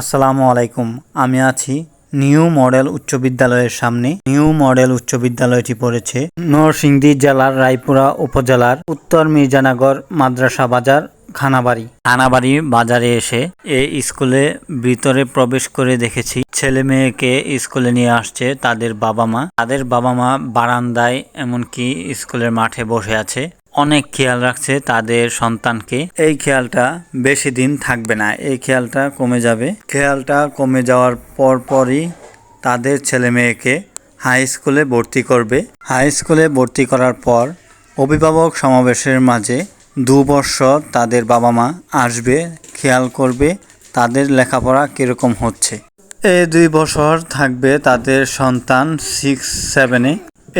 আসসালামু আলাইকুম। আমি আছি নিউ মডেল উচ্চ বিদ্যালয়ের সামনে। নিউ মডেল উচ্চ বিদ্যালয়টি পড়েছে নরসিংদী জেলার রায়পুরা উপজেলার উত্তর মির্জানগর মাদ্রাসা বাজার, খানাবাড়ি। খানাবাড়ি বাজারে এসে এই স্কুলে ভিতরে প্রবেশ করে দেখেছি ছেলে মেয়েকে স্কুলে নিয়ে আসছে তাদের বাবা মা। তাদের বাবা মা বারান্দায় এমনকি স্কুলের মাঠে বসে আছে। অনেক খেয়াল রাখছে তাদের সন্তানকে। এই খেয়ালটা বেশি দিন থাকবে না। এই খেয়ালটা কমে যাবে। খেয়ালটা কমে যাওয়ার পর পরই তাদের ছেলে মেয়েকে হাই স্কুলে ভর্তি করবে। হাই স্কুলে ভর্তি করার পর অভিভাবক সমাবেশের মাঝে দু বছর তাদের বাবা মা আসবে, খেয়াল করবে তাদের লেখাপড়া কীরকম হচ্ছে। এই দুই বছর থাকবে তাদের সন্তান সিক্স সেভেনে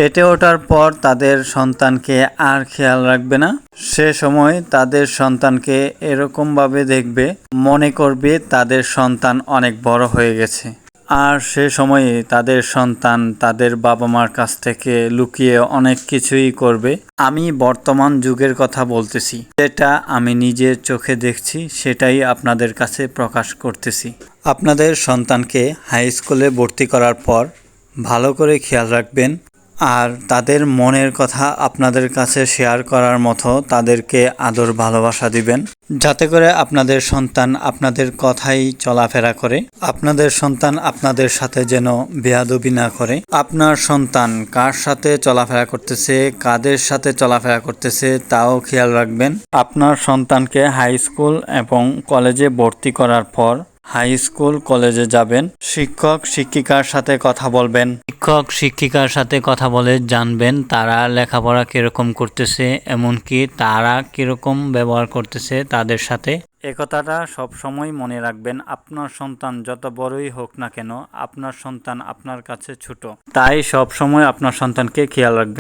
এটে ওঠার পর তাদের সন্তানকে আর খেয়াল রাখবে না। সে সময় তাদের সন্তানকে এরকমভাবে দেখবে, মনে করবে তাদের সন্তান অনেক বড় হয়ে গেছে। আর সে সময়ে তাদের সন্তান তাদের বাবা মার কাছ থেকে লুকিয়ে অনেক কিছুই করবে। আমি বর্তমান যুগের কথা বলতেছি। যেটা আমি নিজের চোখে দেখছি, সেটাই আপনাদের কাছে প্রকাশ করতেছি। আপনাদের সন্তানকে হাই স্কুলে ভর্তি করার পর ভালো করে খেয়াল রাখবেন। আর তাদের মনের কথা আপনাদের কাছে শেয়ার করার মতো তাদেরকে আদর ভালোবাসা দিবেন। যাতে করে আপনাদের সন্তান আপনাদের কথাই চলাফেরা করে। আপনাদের সন্তান আপনাদের সাথে যেন বেয়াদবি না করে। আপনার সন্তান কার সাথে চলাফেরা করতেছে, কাদের সাথে চলাফেরা করতেছে, তাও খেয়াল রাখবেন। আপনার সন্তানকে হাই স্কুল এবং কলেজে ভর্তি করার পর হাই স্কুল কলেজে যাবেন। শিক্ষক শিক্ষিকার সাথে কথা বলবেন। শিক্ষক শিক্ষিকার সাথে কথা বলে জানবেন তারা লেখাপড়া কীরকম করতেছে এমনকি তারা কীরকম ব্যবহার করতেছে তাদের সাথে। এ কথাটা সবসময় মনে রাখবেন আপনার সন্তান যত বড়ই হোক না কেন আপনার সন্তান আপনার কাছে ছোট। তাই সব সময় আপনার সন্তানকে খেয়াল রাখবেন।